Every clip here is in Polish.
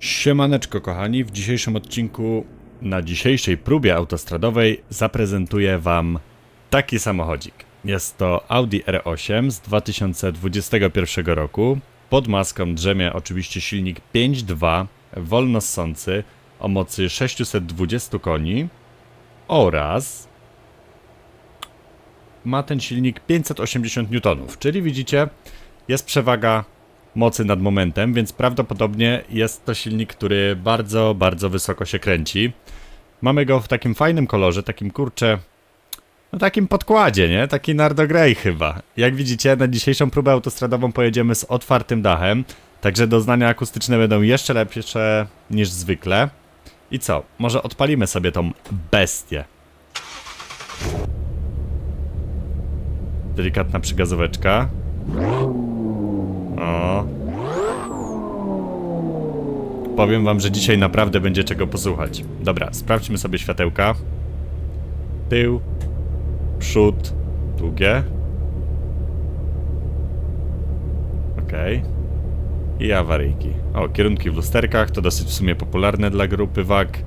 Siemaneczko kochani, w dzisiejszym odcinku, na dzisiejszej próbie autostradowej zaprezentuję Wam taki samochodzik. Jest to Audi R8 z 2021 roku. Pod maską drzemie oczywiście silnik 5.2, wolnossący o mocy 620 koni oraz ma ten silnik 580 N, czyli widzicie, jest przewaga mocy nad momentem, więc prawdopodobnie jest to silnik, który bardzo, bardzo wysoko się kręci. Mamy go w takim fajnym kolorze, takim kurcze, no takim podkładzie, nie? Taki Nardo Grey chyba. Jak widzicie, na dzisiejszą próbę autostradową pojedziemy z otwartym dachem, także doznania akustyczne będą jeszcze lepsze niż zwykle. I co? Może odpalimy sobie tą bestię. Delikatna przygazóweczka. O. Powiem wam, że dzisiaj naprawdę będzie czego posłuchać. Dobra, sprawdźmy sobie światełka. Tył, przód, długie. Okej. I awaryjki. O, kierunki w lusterkach, to dosyć w sumie popularne dla grupy WAG.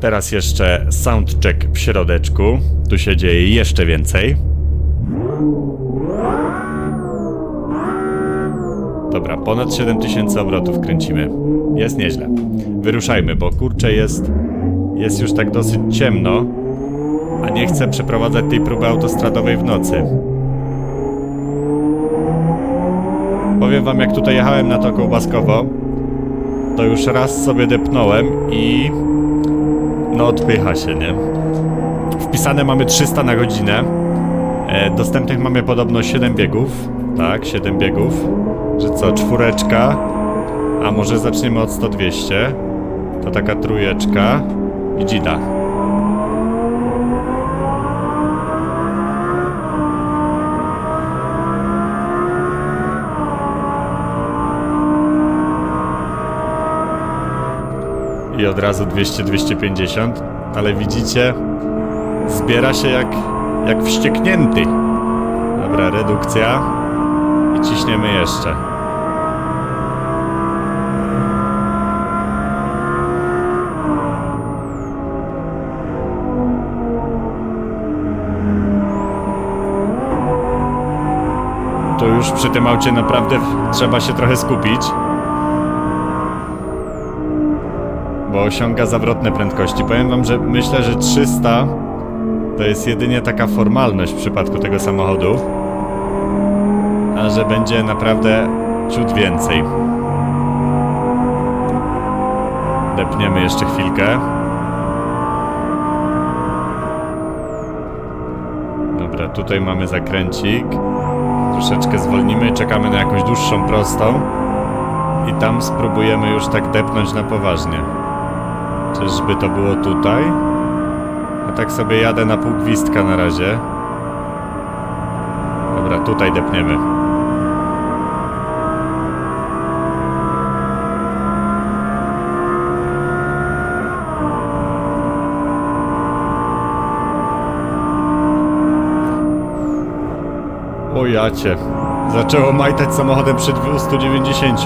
Teraz jeszcze soundcheck w środeczku. Tu się dzieje jeszcze więcej. Dobra, ponad 7000 obrotów kręcimy. Jest nieźle. Wyruszajmy, bo kurczę jest. Jest już tak dosyć ciemno, a nie chcę przeprowadzać tej próby autostradowej w nocy. Powiem wam, jak tutaj jechałem na to kołbaskowo, to już raz sobie depnąłem i. No, odpycha się, nie? Wpisane mamy 300 na godzinę. E, dostępnych mamy podobno 7 biegów. Tak, 7 biegów. Że co, czwóreczka? A może zaczniemy od 100-200? To taka trójeczka. I dzida. I od razu 200-250. Ale widzicie, zbiera się jak, jak wścieknięty. Dobra, redukcja. I ciśniemy jeszcze. To już przy tym aucie naprawdę trzeba się trochę skupić. Bo osiąga zawrotne prędkości. Powiem wam, że myślę, że 300 to jest jedynie taka formalność w przypadku tego samochodu że będzie naprawdę ciut więcej. Depniemy jeszcze chwilkę. Dobra, tutaj mamy zakręcik. Troszeczkę zwolnimy, czekamy na jakąś dłuższą prostą. I tam spróbujemy już tak depnąć na poważnie. Czyżby to było tutaj? Ja tak sobie jadę na pół gwizdka na razie. Dobra, tutaj depniemy. O jacie. Zaczęło majtać samochodem przy 290.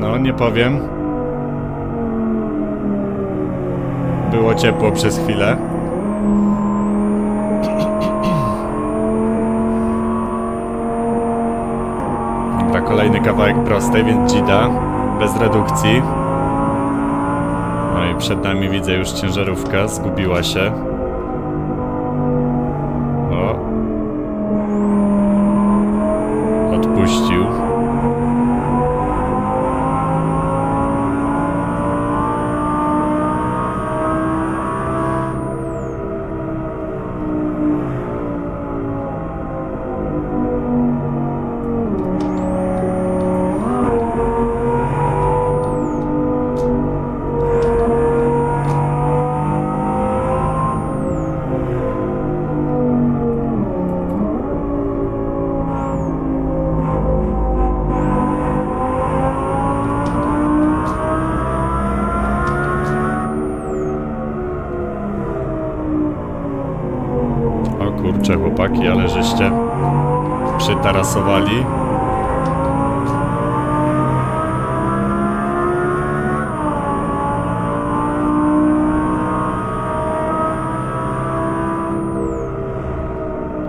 No, nie powiem. Było ciepło przez chwilę. Dobra, kolejny kawałek prostej, więc dzida. Bez redukcji. No i przed nami widzę już ciężarówka, zgubiła się. chłopaki, ale żeście przytarasowali.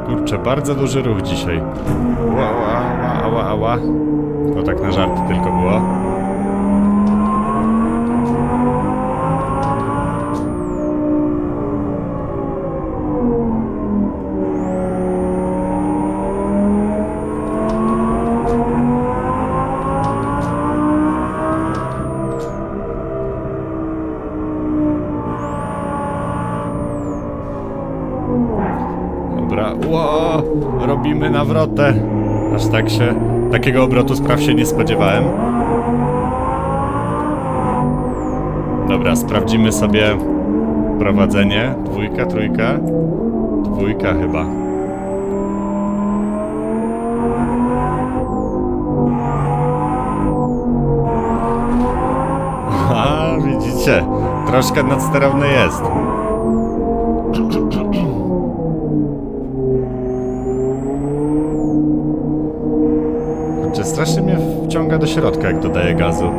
Kurczę, bardzo duży ruch dzisiaj. Ła, ła, ła, ła, ła. To tak na żarty tylko było. Ło, robimy nawrotę. Aż tak się, takiego obrotu spraw się nie spodziewałem. Dobra, sprawdzimy sobie prowadzenie. Dwójka, trójka. Dwójka chyba. A, widzicie, troszkę nadsterowny jest. Strasznie mnie wciąga do środka, jak dodaję gazu.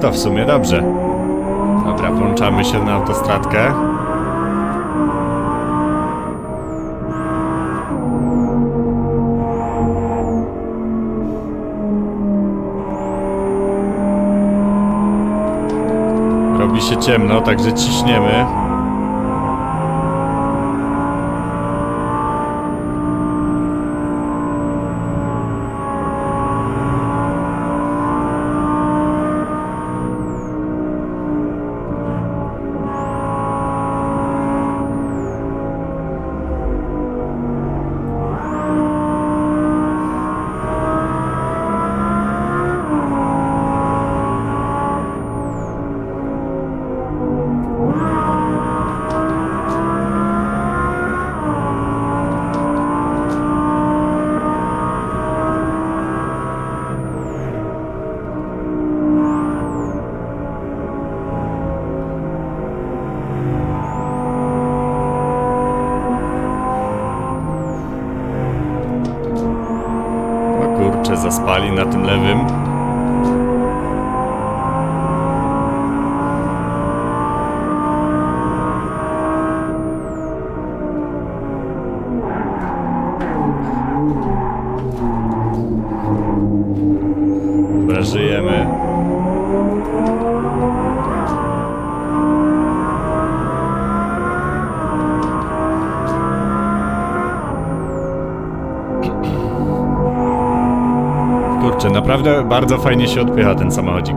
To w sumie dobrze. Dobra, włączamy się na autostradkę. Robi się ciemno, także ciśniemy. Zaspali na tym lewym. Dobra, żyjemy. Kurczę, naprawdę bardzo fajnie się odpycha ten samochodzik.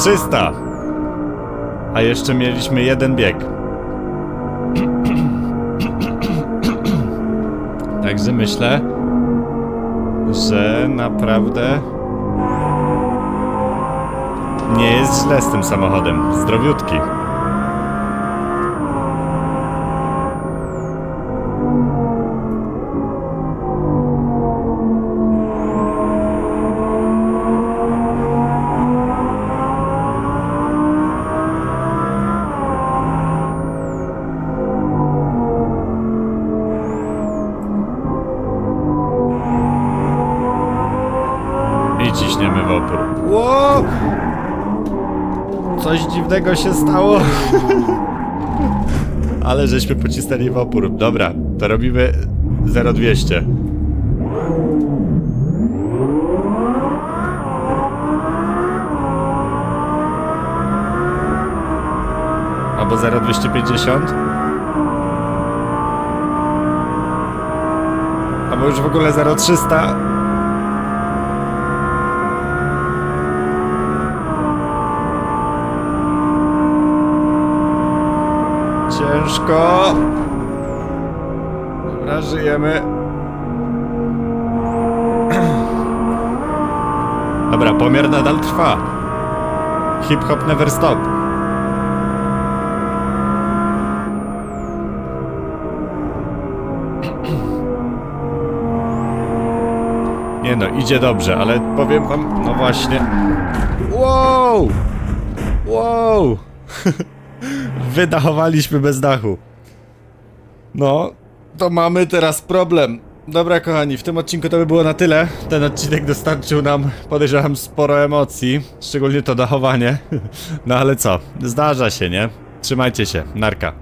Trzysta! A jeszcze mieliśmy jeden bieg. Także myślę, że naprawdę nie jest źle z tym samochodem. Zdrowiutki. Coś dziwnego się stało. Ale żeśmy pocisnęli w opór. Dobra, to robimy 0200. Albo 0250. Albo już w ogóle 0300. Ciężko. Dobra, żyjemy. Dobra, pomiar nadal trwa. Hip hop never stop. Nie no, idzie dobrze, ale powiem wam, no właśnie. Wow! Wow! Wydachowaliśmy bez dachu. No, to mamy teraz problem. Dobra, kochani, w tym odcinku to by było na tyle. Ten odcinek dostarczył nam, podejrzewam, sporo emocji, szczególnie to dachowanie. No ale co, zdarza się, nie? Trzymajcie się, narka.